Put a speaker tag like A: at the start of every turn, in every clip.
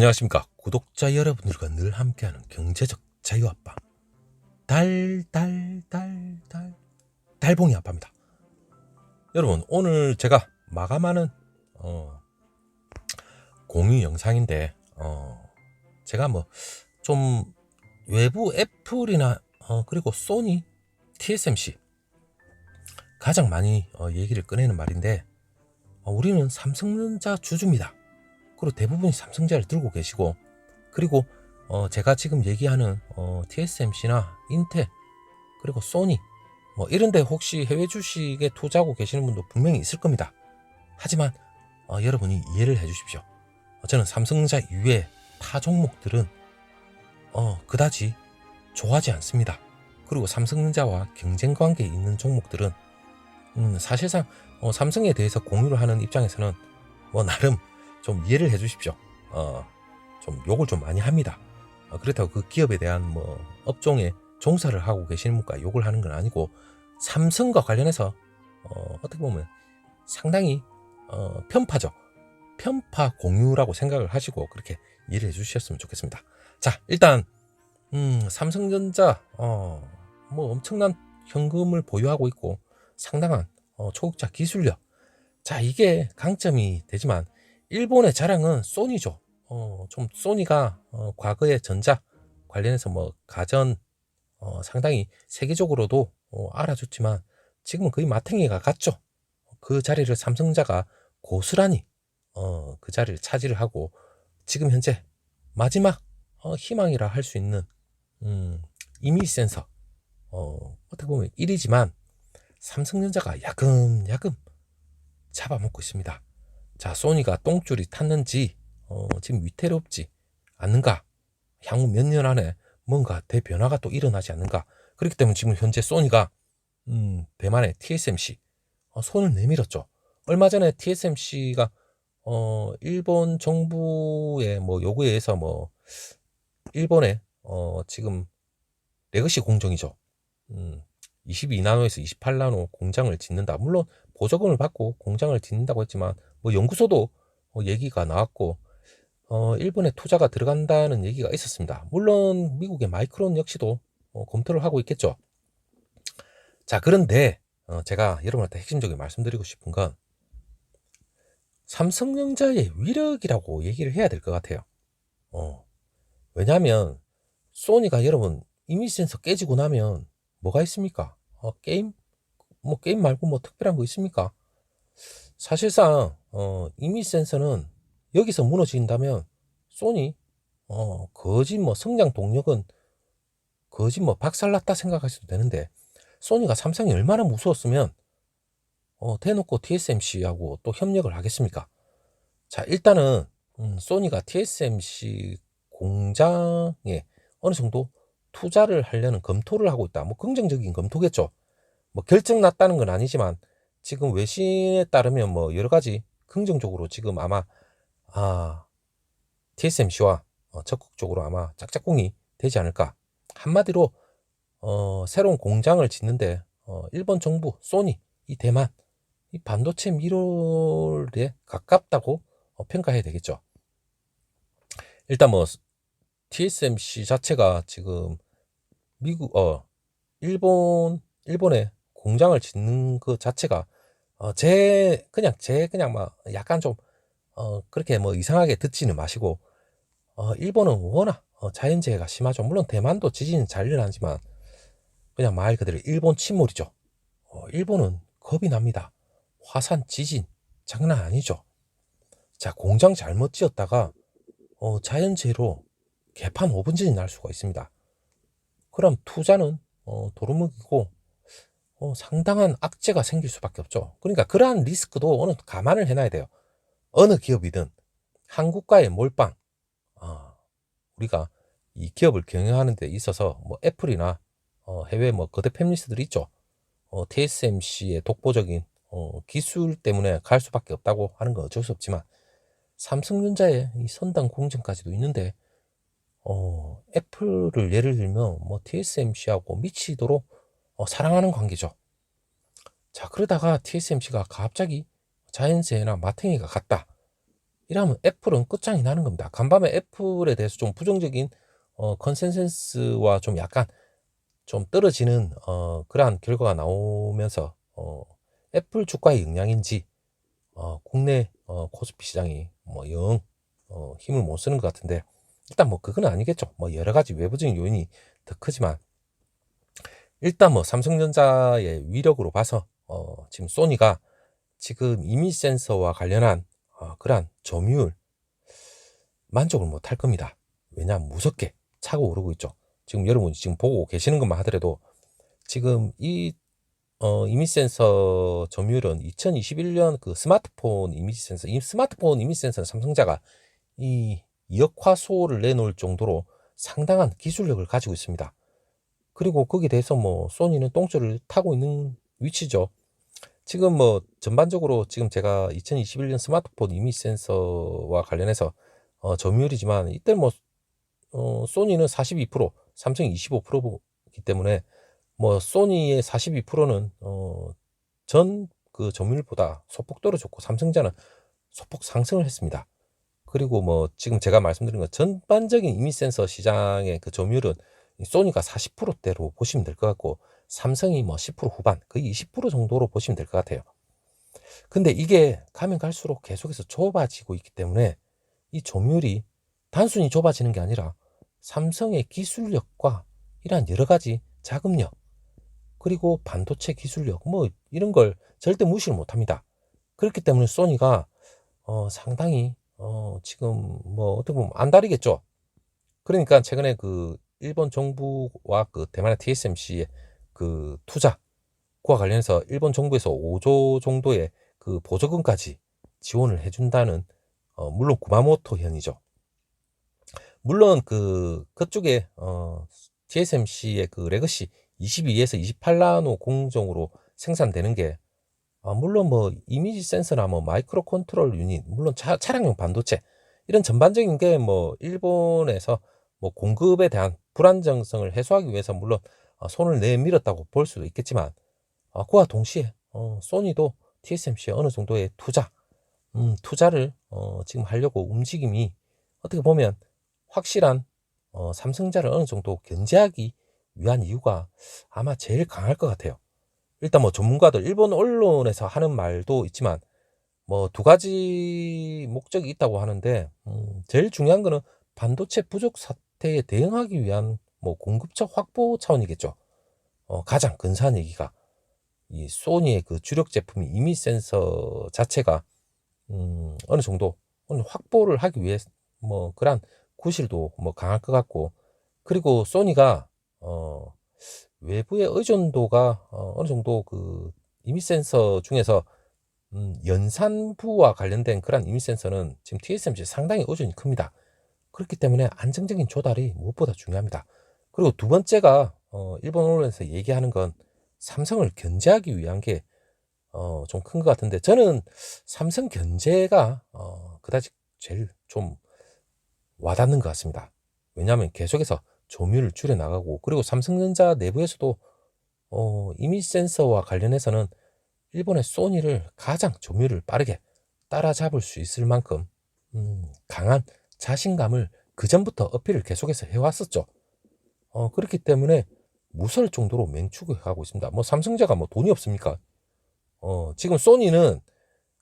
A: 안녕하십니까. 구독자 여러분들과 늘 함께하는 경제적 자유아빠. 달달달달 달봉이 아빠입니다. 여러분 오늘 제가 마감하는 어, 공유 영상인데 어, 제가 뭐 좀 외부 애플이나 어, 그리고 소니 TSMC 가장 많이 어, 얘기를 꺼내는 말인데 어, 우리는 삼성전자 주주입니다 그리고 대부분이 삼성전자를 들고 계시고 그리고 어 제가 지금 얘기하는 어 TSMC나 인텔 그리고 소니 뭐 이런데 혹시 해외 주식에 투자하고 계시는 분도 분명히 있을 겁니다. 하지만 어 여러분이 이해를 해주십시오. 어, 저는 삼성전자 이외의 타 종목들은 어 그다지 좋아하지 않습니다. 그리고 삼성전자와 경쟁 관계에 있는 종목들은 음 사실상 어 삼성에 대해서 공유를 하는 입장에서는 뭐 나름 좀 이해를 해 주십시오. 어, 좀 욕을 좀 많이 합니다. 어, 그렇다고 그 기업에 대한 뭐 업종에 종사를 하고 계시는 분과 욕을 하는 건 아니고 삼성과 관련해서 어, 어떻게 보면 상당히 어, 편파죠. 편파 공유라고 생각을 하시고 그렇게 이해를 해 주셨으면 좋겠습니다. 자, 일단 음, 삼성전자 어, 뭐 엄청난 현금을 보유하고 있고 상당한 어, 초국자 기술력. 자, 이게 강점이 되지만 일본의 자랑은 소니죠. 어, 좀 소니가 어, 과거에 전자 관련해서 뭐 가전 어, 상당히 세계적으로도 어, 알아줬지만 지금은 거의 마탱이가 같죠. 그 자리를 삼성자가 고스란히 어, 그 자리를 차지를 하고 지금 현재 마지막 어, 희망이라 할 수 있는 음, 이미지 센서 어, 어떻게 보면 1위지만 삼성전자가 야금야금 잡아먹고 있습니다. 자, 소니가 똥줄이 탔는지 어, 지금 위태롭지 않는가? 향후 몇 년 안에 뭔가 대변화가 또 일어나지 않는가? 그렇기 때문에 지금 현재 소니가 음, 대만의 TSMC 어, 손을 내밀었죠. 얼마 전에 TSMC가 어, 일본 정부의 뭐 요구에 의해서 뭐 일본에 어, 지금 레거시 공정이죠. 음, 22나노에서 28나노 공장을 짓는다. 물론 보조금을 받고 공장을 짓는다고 했지만 뭐 연구소도 어, 얘기가 나왔고 어, 일본에 투자가 들어간다는 얘기가 있었습니다. 물론 미국의 마이크론 역시도 어, 검토를 하고 있겠죠. 자 그런데 어, 제가 여러분한테 핵심적으로 말씀드리고 싶은 건 삼성전자의 위력이라고 얘기를 해야 될 것 같아요. 어, 왜냐하면 소니가 여러분 이미지 센서 깨지고 나면 뭐가 있습니까? 어, 게임 뭐 게임 말고 뭐 특별한 거 있습니까? 사실상 어, 이미지 센서는 여기서 무너진다면 소니 어, 거짓 뭐 성장 동력은 거짓 뭐 박살났다 생각하셔도 되는데 소니가 삼성이 얼마나 무서웠으면 어, 대놓고 TSMC하고 또 협력을 하겠습니까? 자 일단은 음, 소니가 TSMC 공장에 어느 정도 투자를 하려는 검토를 하고 있다. 뭐 긍정적인 검토겠죠. 뭐 결정 났다는 건 아니지만 지금 외신에 따르면 뭐 여러 가지 긍정적으로 지금 아마 아 TSMC와 어, 적극적으로 아마 짝짝꿍이 되지 않을까. 한마디로 어, 새로운 공장을 짓는데 어, 일본 정부, 소니, 이 대만 이 반도체 미로에 가깝다고 어, 평가해야 되겠죠. 일단 뭐 TSMC 자체가 지금 미국 어 일본 일본에 공장을 짓는 그 자체가 어, 제 그냥 제 그냥 막 약간 좀 어, 그렇게 뭐 이상하게 듣지는 마시고 어, 일본은 워낙 어, 자연재해가 심하죠. 물론 대만도 지진은 잘 일어나지만 그냥 말 그대로 일본 침몰이죠. 어, 일본은 겁이 납니다. 화산 지진 장난 아니죠. 자 공장 잘못 지었다가 어, 자연재해로 개판 5분 전이 날 수가 있습니다. 그럼 투자는 어, 도루묵이고 어, 상당한 악재가 생길 수밖에 없죠. 그러니까 그러한 리스크도 어느 감안을 해놔야 돼요. 어느 기업이든 한국과의 몰빵, 어, 우리가 이 기업을 경영하는 데 있어서 뭐 애플이나 어, 해외 뭐 거대 패밀리스들이 있죠. 어, TSMC의 독보적인 어, 기술 때문에 갈 수밖에 없다고 하는 건 어쩔 수 없지만 삼성전자의 이 선당 공정까지도 있는데 어, 애플을 예를 들면 뭐 TSMC하고 미치도록 어, 사랑하는 관계죠. 자, 그러다가 TSMC가 갑자기 자연재해나 마탱이가 갔다. 이러면 애플은 끝장이 나는 겁니다. 간밤에 애플에 대해서 좀 부정적인 어, 컨센서스와 좀 약간 좀 떨어지는 어, 그러한 결과가 나오면서 어, 애플 주가의 영향인지 어, 국내 어, 코스피 시장이 뭐영 어, 힘을 못 쓰는 것 같은데 일단 뭐 그건 아니겠죠. 뭐 여러 가지 외부적인 요인이 더 크지만 일단 뭐 삼성전자의 위력으로 봐서 어, 지금 소니가 지금 이미 센서와 관련한 어, 그러한 점유율 만족을 못할 겁니다. 왜냐하면 무섭게 차고 오르고 있죠. 지금 여러분이 지금 보고 계시는 것만 하더라도 지금 이 어, 이미지 센서 점유율은 2021년 그 스마트폰 이미지 센서, 이 스마트폰 이미지 센서는 삼성자가 이 역화소를 내놓을 정도로 상당한 기술력을 가지고 있습니다. 그리고 거기에 대해서 뭐 소니는 똥줄을 타고 있는 위치죠. 지금 뭐 전반적으로 지금 제가 2021년 스마트폰 이미지 센서와 관련해서 어, 점유율이지만 이때 뭐 어, 소니는 42%, 삼성이 25%이기 때문에 뭐 소니의 42%는 어, 전 그 점유율보다 소폭 떨어졌고 삼성자는 소폭 상승을 했습니다. 그리고 뭐 지금 제가 말씀드린 것 전반적인 이미 센서 시장의 그 점유율은 소니가 40%대로 보시면 될 것 같고 삼성이 뭐 10% 후반 거의 20% 정도로 보시면 될 것 같아요. 근데 이게 가면 갈수록 계속해서 좁아지고 있기 때문에 이 점유율이 단순히 좁아지는 게 아니라 삼성의 기술력과 이러한 여러 가지 자금력 그리고 반도체 기술력 뭐 이런 걸 절대 무시를 못합니다. 그렇기 때문에 소니가 어 상당히 어 지금 뭐 어떻게 보면 안달이겠죠. 그러니까 최근에 그 일본 정부와 그 대만의 TSMC의 그 투자과 관련해서 일본 정부에서 5조 정도의 그 보조금까지 지원을 해준다는 어 물론 구마모토 현이죠. 물론 그 그쪽에 어 TSMC의 그 레거시 22에서 28나노 공정으로 생산되는 게 아, 물론 뭐 이미지 센서나 뭐 마이크로 컨트롤 유닛, 물론 차, 차량용 반도체 이런 전반적인 게 뭐 일본에서 뭐 공급에 대한 불안정성을 해소하기 위해서 물론 어, 손을 내밀었다고 볼 수도 있겠지만 어, 그와 동시에 어, 소니도 TSMC에 어느 정도의 투자, 음, 투자를 어, 지금 하려고 움직임이 어떻게 보면 확실한 어, 삼성자를 어느 정도 견제하기 위한 이유가 아마 제일 강할 것 같아요. 일단 뭐 전문가들 일본 언론에서 하는 말도 있지만 뭐 두 가지 목적이 있다고 하는데 음, 제일 중요한 거는 반도체 부족 사 태에 대응하기 위한 뭐 공급처 확보 차원이겠죠. 어, 가장 근사한 얘기가 이 소니의 그 주력 제품이 이미 센서 자체가 음, 어느 정도 어느 확보를 하기 위해 뭐 그런 구실도 뭐 강할 것 같고 그리고 소니가 어 외부의 의존도가 어, 어느 정도 그 이미 센서 중에서 음, 연산부와 관련된 그런 이미 센서는 지금 TSMC 상당히 의존이 큽니다. 그렇기 때문에 안정적인 조달이 무엇보다 중요합니다. 그리고 두 번째가 어, 일본 언론에서 얘기하는 건 삼성을 견제하기 위한 게 어, 좀 큰 것 같은데 저는 삼성 견제가 어, 그다지 제일 좀 와닿는 것 같습니다. 왜냐하면 계속해서 조밀을 줄여 나가고 그리고 삼성전자 내부에서도 어, 이미지 센서와 관련해서는 일본의 소니를 가장 조밀을 빠르게 따라잡을 수 있을 만큼 음, 강한 자신감을 그 전부터 어필을 계속해서 해왔었죠. 어, 그렇기 때문에 무서울 정도로 맹추격하고 있습니다. 뭐 삼성자가 뭐 돈이 없습니까? 어, 지금 소니는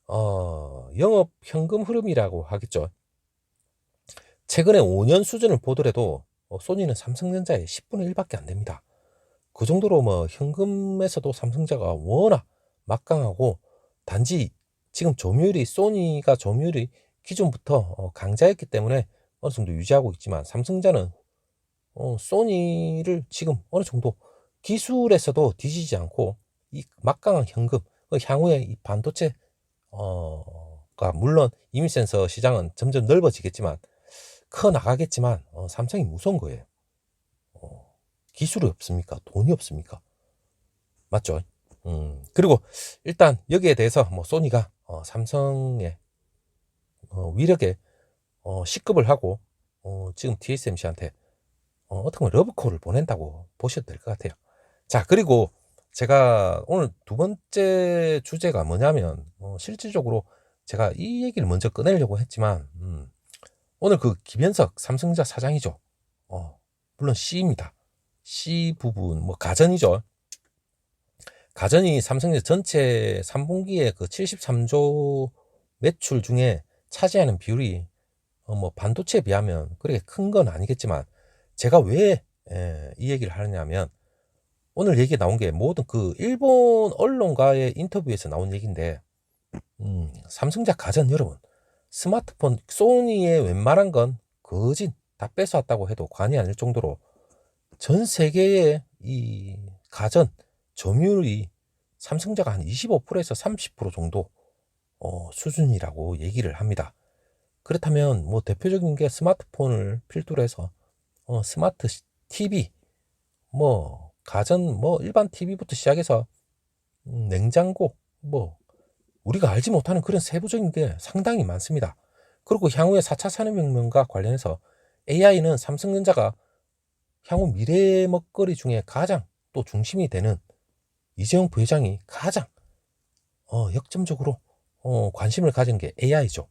A: 어, 영업 현금 흐름이라고 하겠죠. 최근에 5년 수준을 보더라도 어, 소니는 삼성전자의 10분의 1밖에 안 됩니다. 그 정도로 뭐 현금에서도 삼성자가 워낙 막강하고 단지 지금 점유율이 소니가 점유율이 기존부터 어, 강자였기 때문에 어느 정도 유지하고 있지만 삼성자는 어, 소니를 지금 어느 정도 기술에서도 뒤지지 않고 이 막강한 현금 그 향후에 이 반도체 어가 물론 이미 센서 시장은 점점 넓어지겠지만 커 나가겠지만 어, 삼성이 무서운 거예요. 어, 기술이 없습니까? 돈이 없습니까? 맞죠? 음, 그리고 일단 여기에 대해서 뭐 소니가 어, 삼성의 어, 위력에 어, 시급을 하고 어, 지금 TSMC한테 어, 어떻게 보면 러브콜을 보낸다고 보셔도 될 것 같아요. 자 그리고 제가 오늘 두 번째 주제가 뭐냐면 어, 실질적으로 제가 이 얘기를 먼저 꺼내려고 했지만 음, 오늘 그 김현석 삼성전자 사장이죠. 어, 물론 C입니다. C 부분 뭐 가전이죠. 가전이 삼성전자 전체 3분기에 그 73조 매출 중에 차지하는 비율이 어, 뭐 반도체에 비하면 그렇게 큰 건 아니겠지만 제가 왜 이 얘기를 하느냐면 오늘 얘기 나온 게 모든 그 일본 언론과의 인터뷰에서 나온 얘기인데 음, 삼성자 가전 여러분 스마트폰 소니의 웬만한 건 거진 다 뺏어왔다고 해도 과언이 아닐 정도로 전 세계의 이 가전 점유율이 삼성자가 한 25%에서 30% 정도 어, 수준이라고 얘기를 합니다. 그렇다면 뭐 대표적인 게 스마트폰을 필두로 해서 어, 스마트 TV 뭐 가전 뭐 일반 TV부터 시작해서 음, 냉장고 뭐 우리가 알지 못하는 그런 세부적인 게 상당히 많습니다. 그리고 향후에 4차 산업혁명과 관련해서 AI는 삼성전자가 향후 미래 먹거리 중에 가장 또 중심이 되는 이재용 부회장이 가장 어, 역점적으로 어, 관심을 가진 게 AI죠.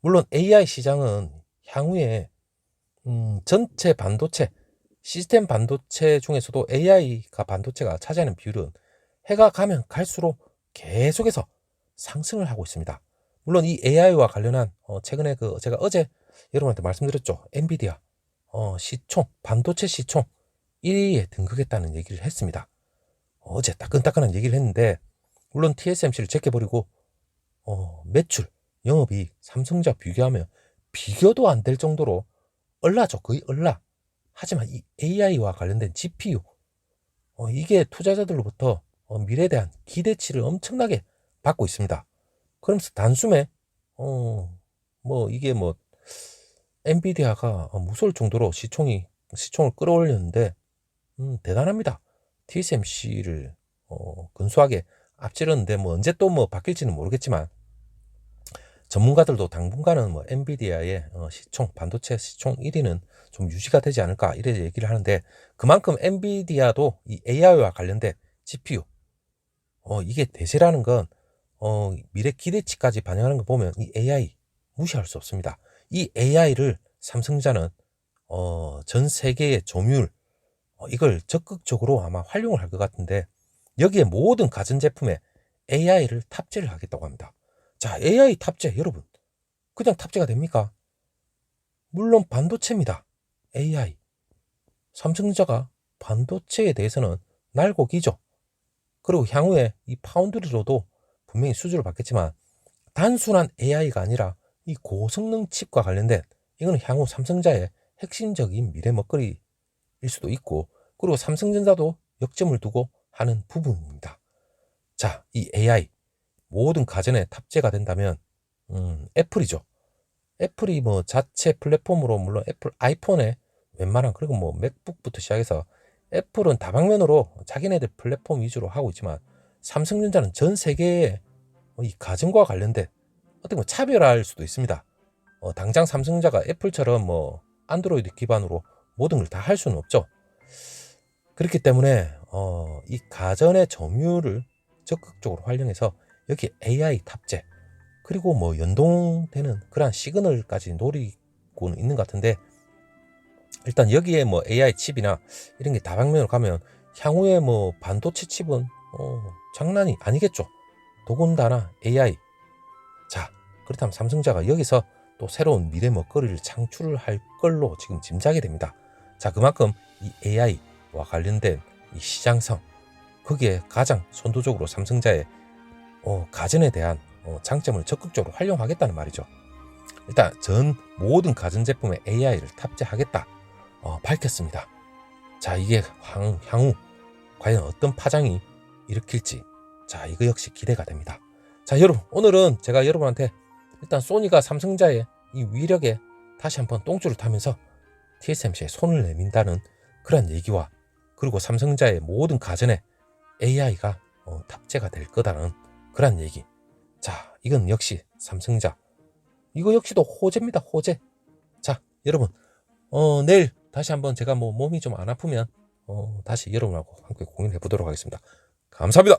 A: 물론 AI 시장은 향후에 음, 전체 반도체 시스템 반도체 중에서도 AI가 반도체가 차지하는 비율은 해가 가면 갈수록 계속해서 상승을 하고 있습니다. 물론 이 AI와 관련한 어, 최근에 그 제가 어제 여러분한테 말씀드렸죠. 엔비디아 어, 시총 반도체 시총 1위에 등극했다는 얘기를 했습니다. 어제 따끈따끈한 얘기를 했는데 물론 TSMC를 제껴버리고 어, 매출 영업이익 삼성자 비교하면 비교도 안 될 정도로 얼라죠 거의 얼라 하지만 이 AI와 관련된 GPU 어, 이게 투자자들로부터 어, 미래에 대한 기대치를 엄청나게 받고 있습니다. 그러면서 단숨에 어, 뭐 이게 뭐 엔비디아가 무서울 정도로 시총이 시총을 끌어올렸는데 음, 대단합니다. TSMC를 어, 근소하게 앞지르는데 뭐 언제 또 뭐 바뀔지는 모르겠지만 전문가들도 당분간은 뭐 엔비디아의 어, 시총 반도체 시총 1위는 좀 유지가 되지 않을까 이래 얘기를 하는데 그만큼 엔비디아도 이 AI와 관련된 GPU 어, 이게 대세라는 건 어, 미래 기대치까지 반영하는 거 보면 이 AI 무시할 수 없습니다. 이 AI를 삼성자는 어, 전 세계의 점유율 어, 이걸 적극적으로 아마 활용을 할 것 같은데 여기에 모든 가전제품에 AI를 탑재를 하겠다고 합니다. 자, AI 탑재 여러분 그냥 탑재가 됩니까? 물론 반도체입니다. AI 삼성전자가 반도체에 대해서는 날고기죠. 그리고 향후에 이 파운드리로도 분명히 수주를 받겠지만 단순한 AI가 아니라 이 고성능 칩과 관련된 이거는 향후 삼성자의 핵심적인 미래 먹거리일 수도 있고 그리고 삼성전자도 역점을 두고 하는 부분입니다. 자, 이 AI 모든 가전에 탑재가 된다면 음, 애플이죠. 애플이 뭐 자체 플랫폼으로 물론 애플 아이폰에 웬만한 그리고 뭐 맥북부터 시작해서 애플은 다방면으로 자기네들 플랫폼 위주로 하고 있지만 삼성전자는 전 세계에 이 가전과 관련된 어떻게 뭐 차별화할 수도 있습니다. 어, 당장 삼성전자가 애플처럼 뭐 안드로이드 기반으로 모든 걸 다 할 수는 없죠. 그렇기 때문에 어, 이 가전의 점유율을 적극적으로 활용해서 여기 AI 탑재 그리고 뭐 연동되는 그러한 시그널까지 노리고는 있는 것 같은데 일단 여기에 뭐 AI 칩이나 이런 게 다방면으로 가면 향후에 뭐 반도체 칩은 어, 장난이 아니겠죠. 더군다나 AI. 자, 그렇다면 삼성자가 여기서 또 새로운 미래 먹거리를 창출을 할 걸로 지금 짐작이 됩니다. 자, 그만큼 이 AI와 관련된 이 시장성, 거기에 가장 선도적으로 삼성자의 어, 가전에 대한 어, 장점을 적극적으로 활용하겠다는 말이죠. 일단 전 모든 가전제품에 AI를 탑재하겠다 어, 밝혔습니다. 자 이게 향, 향후 과연 어떤 파장이 일으킬지 자 이거 역시 기대가 됩니다. 자 여러분 오늘은 제가 여러분한테 일단 소니가 삼성자의 이 위력에 다시 한번 똥줄을 타면서 TSMC에 손을 내민다는 그런 얘기와 그리고 삼성자의 모든 가전에 AI가 어, 탑재가 될 거다는 그런 얘기. 자, 이건 역시 삼성자. 이거 역시도 호재입니다. 호재. 자, 여러분, 어, 내일 다시 한번 제가 뭐 몸이 좀 안 아프면 어, 다시 여러분하고 함께 공연해 보도록 하겠습니다. 감사합니다.